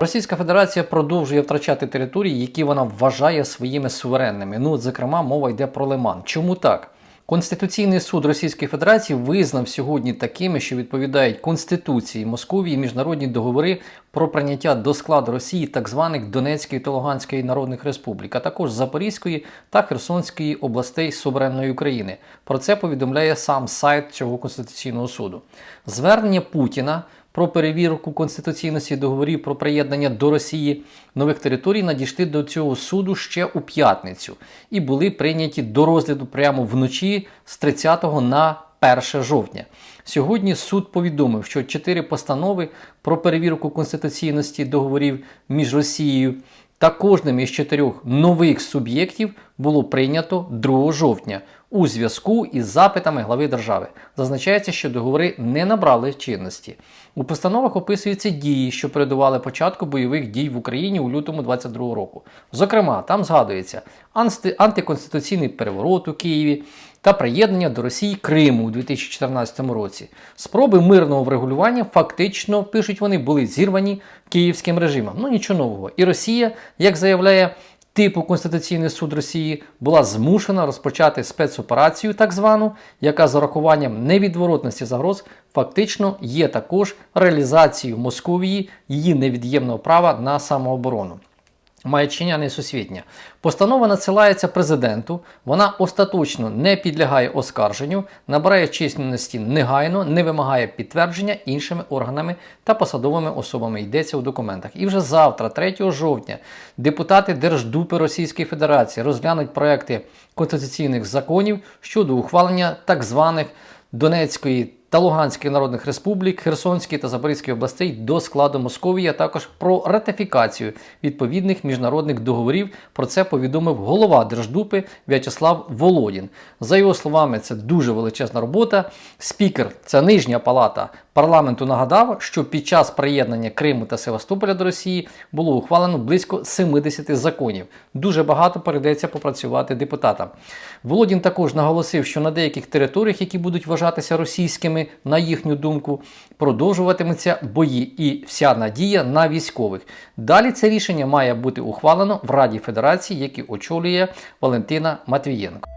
Російська Федерація продовжує втрачати території, які вона вважає своїми суверенними. Ну, зокрема, мова йде про Лиман. Чому так? Конституційний суд Російської Федерації визнав сьогодні такими, що відповідають Конституції Московії міжнародні договори про прийняття до складу Росії так званих Донецької та Луганської народних республік, а також Запорізької та Херсонської областей суверенної України. Про це повідомляє сам сайт цього конституційного суду. Звернення Путіна про перевірку конституційності договорів про приєднання до Росії нових територій надійшли до цього суду ще у п'ятницю і були прийняті до розгляду прямо вночі з 30 на 1 жовтня. Сьогодні суд повідомив, що чотири постанови про перевірку конституційності договорів між Росією та кожним із чотирьох нових суб'єктів було прийнято 2 жовтня у зв'язку із запитами глави держави. Зазначається, що договори не набрали чинності. У постановах описуються дії, що передували початку бойових дій в Україні у лютому 22 року. Зокрема, там згадується антиконституційний переворот у Києві та приєднання до Росії Криму у 2014 році. Спроби мирного врегулювання фактично пишуть вони були зірвані київським режимом. Ну нічого нового. І Росія, як заявляє типу Конституційний суд Росії, була змушена розпочати спецоперацію, так звану, яка з урахуванням невідворотності загроз фактично є також реалізацією Московії її невід'ємного права на самооборону. Маячиня несусвітня. Постанова надсилається президенту, вона остаточно не підлягає оскарженню, набирає численності негайно, не вимагає підтвердження іншими органами та посадовими особами. Йдеться у документах. І вже завтра, 3 жовтня, депутати Держдупи Російської Федерації розглянуть проекти конституційних законів щодо ухвалення так званих Донецької та Луганської народних республік, Херсонської та Запорізької областей до складу Московії, а також про ратифікацію відповідних міжнародних договорів. Про це повідомив голова Держдупи В'ячеслав Володін. За його словами, це дуже величезна робота. Спікер, це нижня палата парламенту, нагадав, що під час приєднання Криму та Севастополя до Росії було ухвалено близько 70 законів. Дуже багато перейдеться попрацювати депутатам. Володін також наголосив, що на деяких територіях, які будуть вважатися російськими, на їхню думку, продовжуватимуться бої і вся надія на військових. Далі це рішення має бути ухвалено в Раді Федерації, які очолює Валентина Матвієнко.